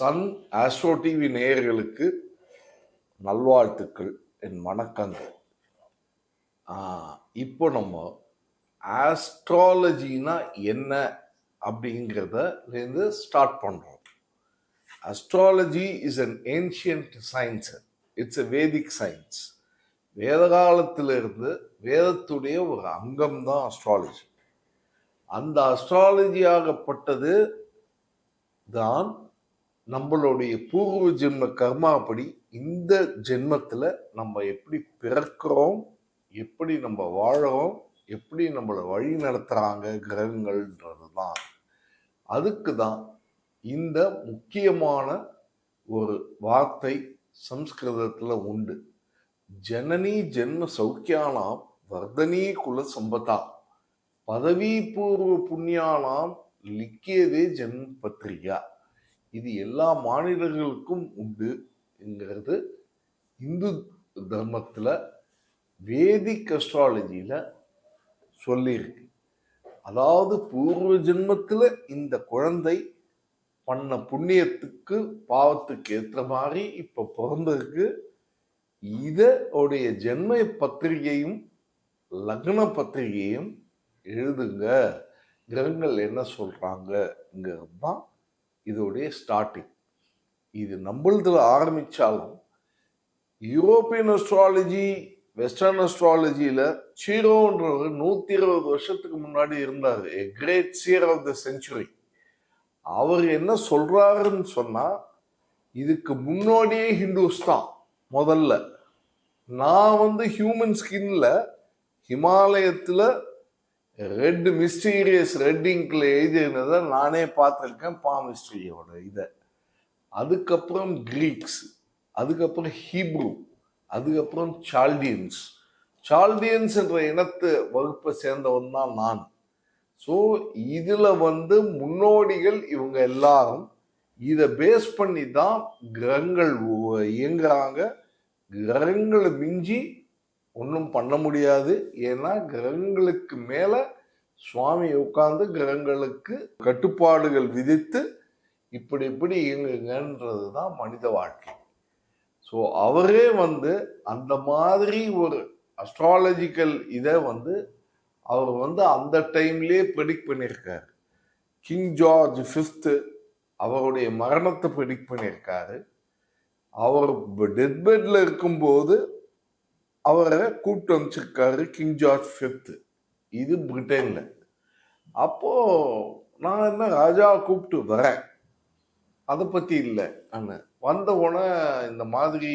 Sun astro TV நேயர்களுக்கு நல்வாழ்த்துக்கள் என் வணக்கங்கள். இப்போ நம்ம ஆஸ்ட்ராலஜினா என்ன அப்படிங்கிறதுலேருந்து ஸ்டார்ட் பண்ணுறோம் astrology is an ancient science it's a vedic science வேத காலத்திலிருந்து வேதத்துடைய ஒரு அங்கம் தான் அஸ்ட்ராலஜி அந்த அஸ்ட்ராலஜி ஆகப்பட்டது தான் நம்மளுடைய பூர்வ ஜென்ம கர்மாப்படி இந்த ஜென்மத்தில் நம்ம எப்படி பிறக்கிறோம் எப்படி நம்ம வாழறோம் எப்படி நம்மளை வழி நடத்துகிறாங்க கிரகங்கள்ன்றது தான் அதுக்கு தான் இந்த முக்கியமான ஒரு வார்த்தை சம்ஸ்கிருதத்தில் உண்டு. ஜனனி ஜென்ம சௌக்கியானாம் வர்தனி குல சம்பதா. பதவி பூர்வ புண்ணியானாம் லிக்கியதே ஜென்ம பத்திரிகா. இது எல்லா மாநிலங்களுக்கும் உண்டுங்கிறது இந்து தர்மத்தில் வேதிக் அஸ்ட்ராலஜியில் சொல்லியிருக்கு. அதாவது பூர்வ ஜென்மத்தில் இந்த குழந்தை பண்ண புண்ணியத்துக்கு பாவத்துக்கு ஏற்ற மாதிரி இப்போ பிறந்திருக்கு. இதோடைய ஜென்ம பத்திரிகையும் லக்ன பத்திரிகையும் எழுதுங்க. கிரகங்கள் என்ன சொல்கிறாங்கங்கிறது தான் இதோடைய ஸ்டார்டிங் இது நம்மளதில் ஆரம்பிச்சாலும் யூரோப்பியன் அஸ்ட்ராலஜி வெஸ்டர்ன் அஸ்ட்ராலஜியில் சீரோன்றவர் நூற்றி இருபது வருஷத்துக்கு முன்னாடி இருந்தார். A great seer of the century அவர் என்ன சொல்கிறாருன்னு சொன்னால் இதுக்கு முன்னோடியே ஹிந்துஸ் தான் முதல்ல. நான் வந்து ஹியூமன் ஸ்கின்ல ஹிமாலயத்தில் ரெட் மிஸ்டீரியஸ் ரெட் இங்கில் எழுதியிருந்ததை நானே பார்த்துருக்கேன் பாமிஸ்ட்ரியோட இதை. அதுக்கப்புறம் கிரீக்ஸ் அதுக்கப்புறம் ஹீப்ரூ அதுக்கப்புறம் சால்டியன்ஸ் சால்டியன்ஸ் என்ற இனத்து வகுப்பை சேர்ந்தவன் தான் நான். ஸோ இதில் வந்து முன்னோடிகள் இவங்க எல்லாரும் இதை பேஸ் பண்ணி தான் கிரகங்கள் இயங்குறாங்க. கிரகங்களை மிஞ்சி ஒன்றும் பண்ண முடியாது. ஏன்னா கிரகங்களுக்கு மேலே சுவாமி உட்கார்ந்து கிரகங்களுக்கு கட்டுப்பாடுகள் விதித்து இப்படி இப்படி இயங்குங்கன்றது தான் மனித வாழ்க்கை. ஸோ அவரே வந்து அந்த மாதிரி ஒரு அஸ்ட்ராலஜிக்கல் இதை வந்து அவர் வந்து அந்த டைம்லேயே ப்ரெடிக்ட் பண்ணியிருக்கார். கிங் ஜார்ஜ் ஃபிஃப்த்து அவருடைய மரணத்தை ப்ரெடிக்ட் பண்ணியிருக்காரு. அவர் டெத் பெட்டில் இருக்கும்போது அவரை கூப்பிட்டு அமைச்சிருக்காரு கிங் ஜார்ஜ் ஃபிஃப்த்து இது பிரிட்டனில். அப்போது நான் என்ன ராஜா கூப்பிட்டு வரேன். அதை பற்றி இல்லை நான் வந்த உடனே இந்த மாதிரி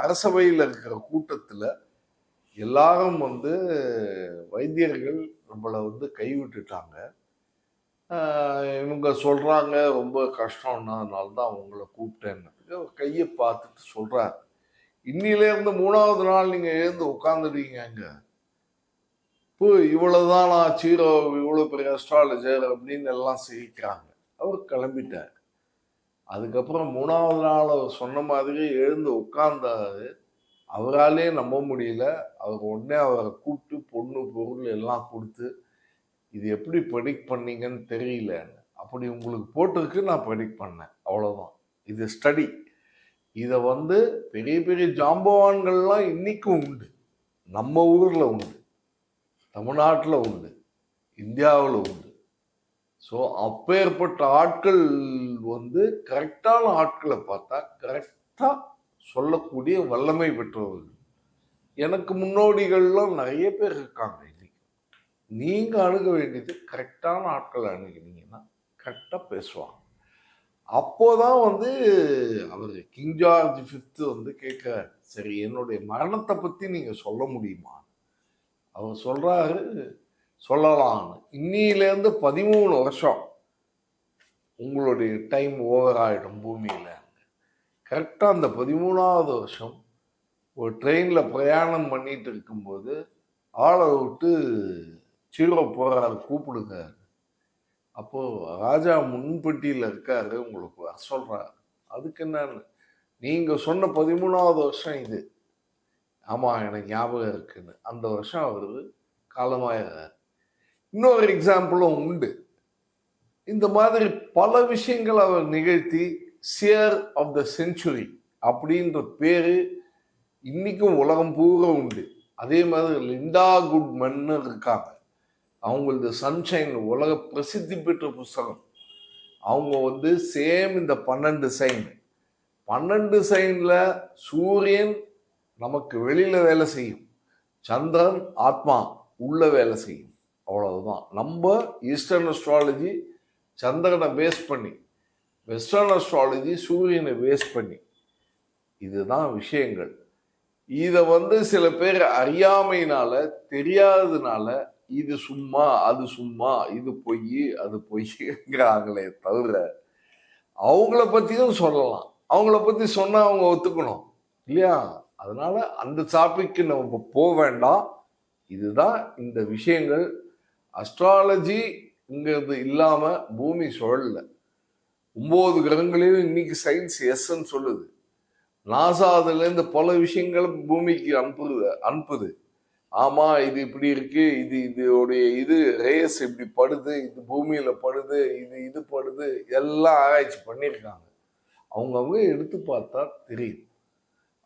அரசவையில் இருக்கிற கூட்டத்தில் எல்லாரும் வந்து வைத்தியர்கள் நம்மளை வந்து கைவிட்டுட்டாங்க. இவங்க சொல்கிறாங்க ரொம்ப கஷ்டம்னா அதனால தான் அவங்கள கூப்பிட்டேன்னு கையை பார்த்துட்டு சொல்கிறார் இன்னிலேருந்து மூணாவது நாள் நீங்கள் எழுந்து உட்காந்துடுவீங்க அங்கே. இப்போ இவ்வளவுதான் நான் சீரோ இவ்வளோ பெரிய அஸ்ட்ராலஜர் அப்படின்னு எல்லாம் சிரிக்கிறாங்க. அவர் கிளம்பிட்டார். அதுக்கப்புறம் மூணாவது நாள் அவர் சொன்ன மாதிரி எழுந்து உட்கார்ந்தாரு. அவராலே நம்ப முடியல. அவர் உடனே அவரை கூப்பிட்டு பொண்ணு பொருள் எல்லாம் கொடுத்து இது எப்படி ப்ரெடிக்ட் பண்ணீங்கன்னு தெரியலன்னு. அப்படி உங்களுக்கு போட்டிருக்கு நான் ப்ரெடிக்ட் பண்ணேன். அவ்வளோதான் இது ஸ்டடி இதை வந்து பெரிய பெரிய ஜாம்பவான்கள்லாம் இன்றைக்கும் உண்டு. நம்ம ஊரில் உண்டு. தமிழ்நாட்டில் உண்டு. இந்தியாவில் உண்டு. ஸோ அப்பேற்பட்ட ஆட்கள் வந்து கரெக்டான ஆட்களை பார்த்தா கரெக்டாக சொல்லக்கூடிய வல்லமை பெற்றவர்கள். எனக்கு முன்னோடிகள்லாம் நிறைய பேர் இருக்காங்க இன்னைக்கு. நீங்கள் அணுக வேண்டியது கரெக்டான ஆட்களை அணுகினீங்கன்னா கரெக்டாக பேசுவாங்க. அப்போதான் வந்து அவர் கிங் ஜார்ஜ் ஃபிஃப்த்து வந்து கேட்க சரி என்னுடைய மரணத்தை பற்றி நீங்கள் சொல்ல முடியுமா? அவர் சொல்கிறாரு சொல்லலாம்னு. இன்னிலேருந்து பதிமூணு வருஷம் உங்களுடைய டைம் ஓவர் ஆகிடும் பூமியில். கரெக்டாக அந்த பதிமூணாவது வருஷம் ஒரு ட்ரெயினில் பிரயாணம் பண்ணிட்டு இருக்கும்போது ஆளை விட்டு சீரோ போகிறாரு கூப்பிடுங்க அப்போது ராஜா முன்பட்டியில் இருக்காரு உங்களுக்கு வர அதுக்கு என்னன்னு? நீங்கள் சொன்ன பதிமூணாவது வருஷம் இது. ஆமாம் எனக்கு ஞாபகம் இருக்குன்னு. அந்த வருஷம் அவர் காலமாயிடுறார் இன்னொரு எக்ஸாம்பிளும் உண்டு. இந்த மாதிரி பல விஷயங்கள் அவர் நிகழ்த்தி சியர் ஆஃப் த செஞ்சுரி அப்படின்ற பேர் இன்றைக்கும் உலகம் பூரா உண்டு. அதே மாதிரி லிண்டா குட்மன்னு இருக்காங்க. அவங்களது சன்ஷைன் உலக பிரசித்தி பெற்ற புஸ்தகம். அவங்க வந்து சேம் இந்த பன்னெண்டு சைன் பன்னெண்டு சைனில் சூரியன் நமக்கு வெளியில் வேலை செய்யும். சந்திரன் ஆத்மா உள்ள வேலை செய்யும். அவ்வளவுதான். நம்ம ஈஸ்டர்ன் அஸ்ட்ராலஜி சந்திரனை பேஸ் பண்ணி வெஸ்டர்ன் அஸ்ட்ராலஜி சூரியனை பேஸ் பண்ணி. இதுதான் விஷயங்கள். இதை வந்து சில பேர் அறியாமையினால தெரியாததுனால இது சும்மா அது சும்மா இது பொய் அது பொய்ங்கிறாங்களே தவிர அவங்கள பற்றியும் சொல்லலாம். அவங்கள பற்றி சொன்னால் அவங்க ஒத்துக்கணும். இல்லையா? அதனால அந்த டாபிக்கு நம்ம போக வேண்டாம். இதுதான் இந்த விஷயங்கள். அஸ்ட்ராலஜிங்கிறது இல்லாமல் பூமி சுழல்ல. ஒம்பது கிரகங்களையும் இன்னைக்கு சயின்ஸ் எஸ்ன்னு சொல்லுது. நாசா அதுலேருந்து பல விஷயங்கள் பூமிக்கு அனுப்புது அனுப்புது. ஆமாம் இது இப்படி இருக்கு இது இதோடைய இது ரேஸ் இப்படி படுது இது பூமியில் படுது இது இது படுது எல்லாம் ஆராய்ச்சி பண்ணியிருக்காங்க. அவங்கவுங்க எடுத்து பார்த்தா தெரியுது.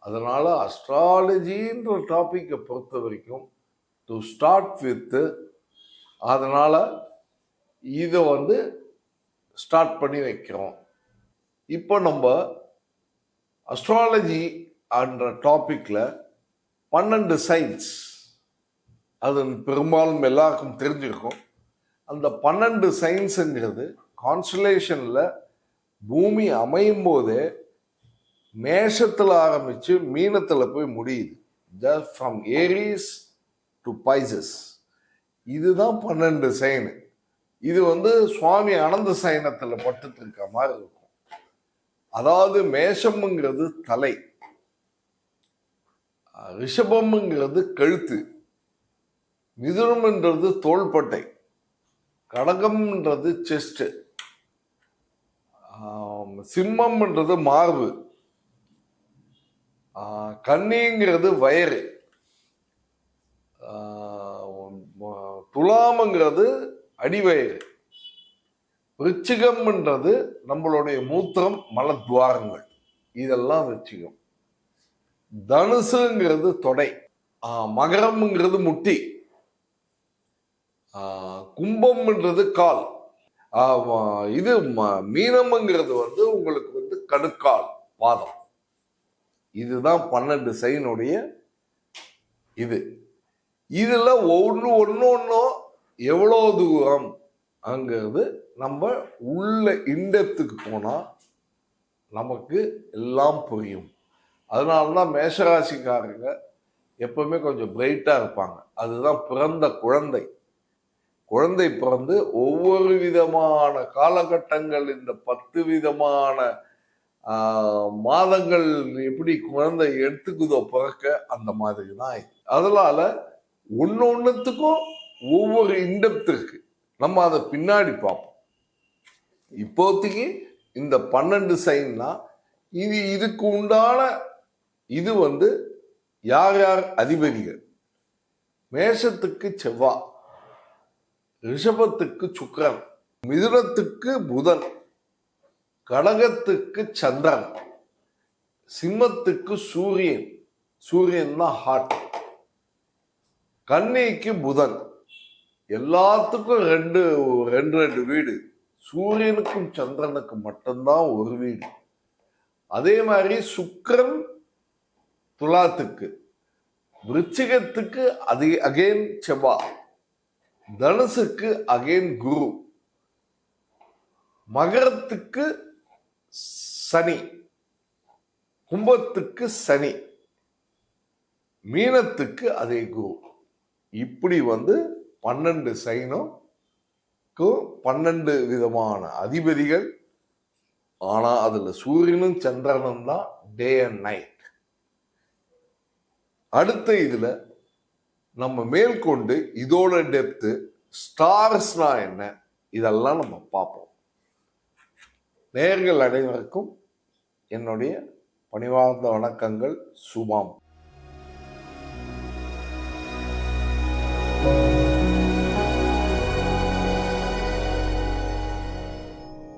அதனால் அஸ்ட்ராலஜின்ற டாப்பிக்கை பொறுத்த வரைக்கும் டு ஸ்டார்ட் வித்து அதனால் இதை வந்து ஸ்டார்ட் பண்ணி வைக்கிறோம். இப்போ நம்ம அஸ்ட்ராலஜி என்ற டாப்பிக்கில் பன்னெண்டு சயின்ஸ் அது பெரும்பாலும் எல்லாருக்கும் தெரிஞ்சிருக்கும். அந்த பன்னெண்டு சயின்ஸுங்கிறது கான்ஸ்டலேஷனில் பூமி அமையும் போதே மேஷத்தில் ஆரம்பித்து மீனத்தில் போய் முடியுது. The from Aries to Pisces இதுதான் பன்னெண்டு சைனு. இது வந்து சுவாமி அனந்த சயனத்தில் பட்டுட்டு இருக்க மாதிரி இருக்கும். அதாவது மேஷம்ங்கிறது தலை. ரிஷபம்ங்கிறது கழுத்து. மிதுனம்ன்றது தோள்பட்டை. கடகம்ன்றது செஸ்ட் சிம்மம்ன்றது மார்பு. கன்னிங்கிறது வயறு. துலாமங்கிறது அடிவயறு. விருச்சிகம்ன்றது நம்மளுடைய மூத்திரம் மலத்வாரங்கள். இதெல்லாம் விருச்சிகம். தனுசுங்கிறது தொடை. மகரம்ங்கிறது முட்டி. கும்பம்ன்றது கால். இது ம- மீனம்ங்கிறது வந்து உங்களுக்கு வந்து கணுக்கால் பாதம். இதுதான் பன்னெண்டு சைனுடைய இது. இதில் ஒன்று ஒன்று ஒன்றும் எவ்வளோ தூரம் அங்கிறது நம்ம உள்ள இண்டத்துக்கு போனால் நமக்கு எல்லாம் புரியும். அதனால தான் மேஷராசிக்காரங்க எப்பவுமே கொஞ்சம் பிரைட்டாக இருப்பாங்க. அதுதான் பிறந்த குழந்தை. குழந்தை பிறந்து ஒவ்வொரு விதமான காலகட்டங்கள் இந்த பத்து விதமான மாதங்கள் எப்படி குழந்தை எடுத்துக்குதோ பிறக்க அந்த மாதிரி தான் அதனால ஒன்று ஒன்றுத்துக்கும் ஒவ்வொரு இண்டப்த் நம்ம அதை பின்னாடி பார்ப்போம். இப்போதைக்கு இந்த பன்னெண்டு சைன்னா இது இதுக்கு உண்டான இது வந்து யார் யார்? அதிபதிகள். மேஷத்துக்கு செவ்வாய் ரிஷபத்துக்கு சுக்கரன் மிதுனத்துக்கு புதன் கடகத்துக்கு சந்திரன் சிம்மத்துக்கு சூரியன் சூரியன் தான் ஹார்ட் கன்னிக்கு புதன். எல்லாத்துக்கும் ரெண்டு ரெண்டு ரெண்டு வீடு. சூரியனுக்கும் சந்திரனுக்கும் மட்டும்தான் ஒரு வீடு. அதே மாதிரி சுக்கரன் துலாத்துக்கு விருச்சிகத்துக்கு அது அகைன் செவ்வாய் தனுசுக்கு அகைன் குரு. மகரத்துக்கு சனி. கும்பத்துக்கு சனி. மீனத்துக்கு அதே குரு. இப்படி வந்து பன்னெண்டு சைனும் பன்னெண்டு விதமான அதிபதிகள். ஆனால் அதில் சூரியனும் சந்திரனும் தான் டே அண்ட் நைட் அடுத்த இதில் நம்ம மேற்கொண்டு இதோட டெப்த்து ஸ்டார்ஸ்னா என்ன? இதெல்லாம் நம்ம பார்ப்போம். நேர்கள் அனைவருக்கும் என்னுடைய பணிவார்ந்த வணக்கங்கள். சுபாம். thank you